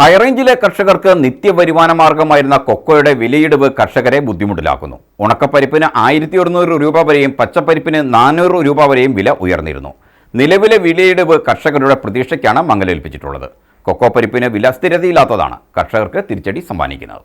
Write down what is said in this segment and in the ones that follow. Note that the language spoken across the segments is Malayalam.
ഹൈറേഞ്ചിലെ കർഷകർക്ക് നിത്യവരുമാന മാർഗമായിരുന്ന കൊക്കോയുടെ വിലയിടിവ് കർഷകരെ ബുദ്ധിമുട്ടിലാക്കുന്നു. ഉണക്കപ്പരിപ്പിന് ആയിരത്തി ഒരുന്നൂറ് രൂപ വരെയും പച്ചപ്പരിപ്പിന് നാനൂറ് രൂപ വരെയും വില ഉയർന്നിരുന്നു. നിലവിലെ വിലയിടിവ് കർഷകരുടെ പ്രതീക്ഷയ്ക്കാണ് മങ്ങലേൽപ്പിച്ചിട്ടുള്ളത്. കൊക്കോ പരിപ്പിന് വില സ്ഥിരതയില്ലാത്തതാണ് കർഷകർക്ക് തിരിച്ചടി സമ്മാനിക്കുന്നത്.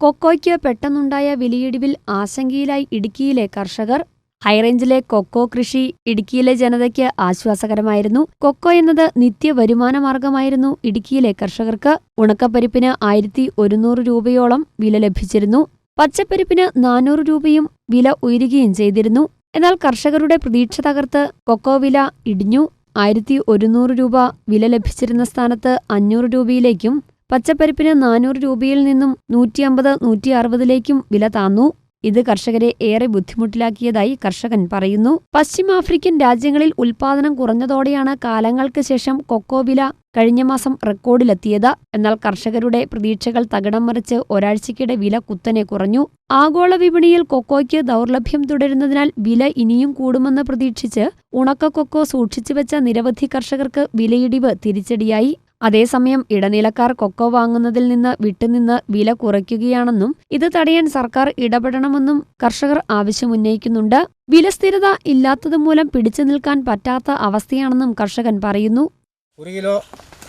കൊക്കോയ്ക്ക് പെട്ടെന്നുണ്ടായ വിലയിടിവിൽ ആശങ്കയിലായി ഇടുക്കിയിലെ കർഷകർ ഹൈറേഞ്ചിലെ കൊക്കോ കൃഷി ഇടുക്കിയിലെ ജനതയ്ക്ക് ആശ്വാസകരമായിരുന്നു. കൊക്കോ എന്നത് നിത്യ വരുമാന മാർഗമായിരുന്നു ഇടുക്കിയിലെ കർഷകർക്ക് ഉണക്കപ്പരിപ്പിന് ആയിരത്തി ഒരുന്നൂറ് രൂപയോളം വില ലഭിച്ചിരുന്നു. പച്ചപ്പരിപ്പിന് നാനൂറ് രൂപയും വില ഉയരുകയും ചെയ്തിരുന്നു. എന്നാൽ കർഷകരുടെ പ്രതീക്ഷ തകർത്ത് കൊക്കോ വില ഇടിഞ്ഞു. ആയിരത്തി ഒരുന്നൂറ് രൂപ വില ലഭിച്ചിരുന്ന സ്ഥാനത്ത് അഞ്ഞൂറ് രൂപയിലേക്കും പച്ചപ്പരിപ്പിന് നാനൂറ് രൂപയിൽ നിന്നും നൂറ്റിയമ്പത് നൂറ്റി അറുപതിലേക്കും വില താന്നു. ഇത് കർഷകരെ ഏറെ ബുദ്ധിമുട്ടിലാക്കിയതായി കർഷകൻ പറയുന്നു. പശ്ചിമാഫ്രിക്കൻ രാജ്യങ്ങളിൽ ഉൽപാദനം കുറഞ്ഞതോടെയാണ് കാലങ്ങൾക്ക് ശേഷം കൊക്കോ വില കഴിഞ്ഞ മാസം റെക്കോർഡിലെത്തിയത്. എന്നാൽ കർഷകരുടെ പ്രതീക്ഷകൾ തകിടം മറിച്ച് ഒരാഴ്ചയ്ക്കിടെ വില കുത്തനെ കുറഞ്ഞു. ആഗോള വിപണിയിൽ കൊക്കോയ്ക്ക് ദൗർലഭ്യം തുടരുന്നതിനാൽ വില ഇനിയും കൂടുമെന്ന് പ്രതീക്ഷിച്ച് ഉണക്ക കൊക്കോ സൂക്ഷിച്ചുവെച്ച നിരവധി കർഷകർക്ക് വിലയിടിവ് തിരിച്ചടിയായി. അതേസമയം ഇടനിലക്കാർ കൊക്കോ വാങ്ങുന്നതിൽ നിന്ന് വിട്ടുനിന്ന് വില കുറയ്ക്കുകയാണെന്നും ഇത് തടയാൻ സർക്കാർ ഇടപെടണമെന്നും കർഷകർ ആവശ്യമുന്നയിക്കുന്നുണ്ട്. വില സ്ഥിരത ഇല്ലാത്തതുമൂലം പിടിച്ചു നിൽക്കാൻ പറ്റാത്ത അവസ്ഥയാണെന്നും കർഷകൻ പറയുന്നു. ഒരു കിലോ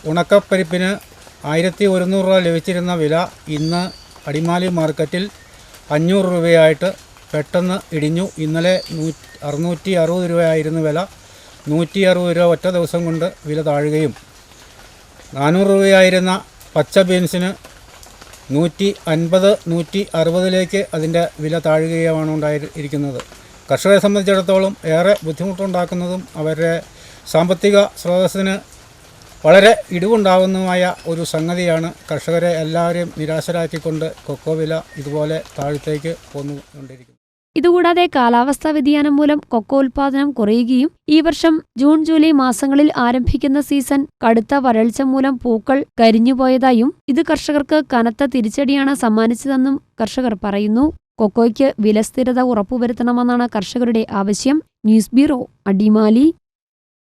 ഉണക്കപ്പരിപ്പിന് ആയിരത്തി ഒരുന്നൂറ് രൂപ ലഭിച്ചിരുന്ന വില ഇന്ന് അടിമാലി മാർക്കറ്റിൽ അഞ്ഞൂറ് രൂപയായിട്ട് പെട്ടെന്ന് ഇടിഞ്ഞു. ഇന്നലെ നൂ അറുന്നൂറ്റി അറുപത് രൂപയായിരുന്നു വില. നൂറ്റി അറുപത് രൂപ ഒറ്റ ദിവസം കൊണ്ട് വില താഴുകയും നാനൂറ് രൂപയായിരുന്ന പച്ച ബീൻസിന് നൂറ്റി അൻപത് നൂറ്റി അറുപതിലേക്ക് അതിന്റെ വില താഴുകയുമാണ് ഉണ്ടായിരിക്കുന്നത്. കർഷകരെ സംബന്ധിച്ചിടത്തോളം ഏറെ ബുദ്ധിമുട്ടുണ്ടാക്കുന്നതും അവരുടെ സാമ്പത്തിക സ്രോതസ്സിന് വളരെ ഇടിവുണ്ടാകുന്നതുമായ ഒരു സംഗതിയാണ് കർഷകരെ എല്ലാവരെയും നിരാശരാക്കിക്കൊണ്ട് കൊക്കോ വില ഇതുപോലെ താഴത്തേക്ക് പോന്നുകൊണ്ടിരിക്കുന്നത്. ഇതുകൂടാതെ കാലാവസ്ഥാ വ്യതിയാനം മൂലം കൊക്കോ ഉൽപാദനം കുറയുകയും ഈ വർഷം ജൂൺ ജൂലൈ മാസങ്ങളിൽ ആരംഭിക്കുന്ന സീസൺ കടുത്ത വരൾച്ച മൂലം പൂക്കൾ കരിഞ്ഞുപോയതായും ഇത് കർഷകർക്ക് കനത്ത തിരിച്ചടിയാണ് സമ്മാനിച്ചതെന്നും കർഷകർ പറയുന്നു. കൊക്കോയ്ക്ക് വിലസ്ഥിരത ഉറപ്പുവരുത്തണമെന്നാണ് കർഷകരുടെ ആവശ്യം. News bureau Adimali.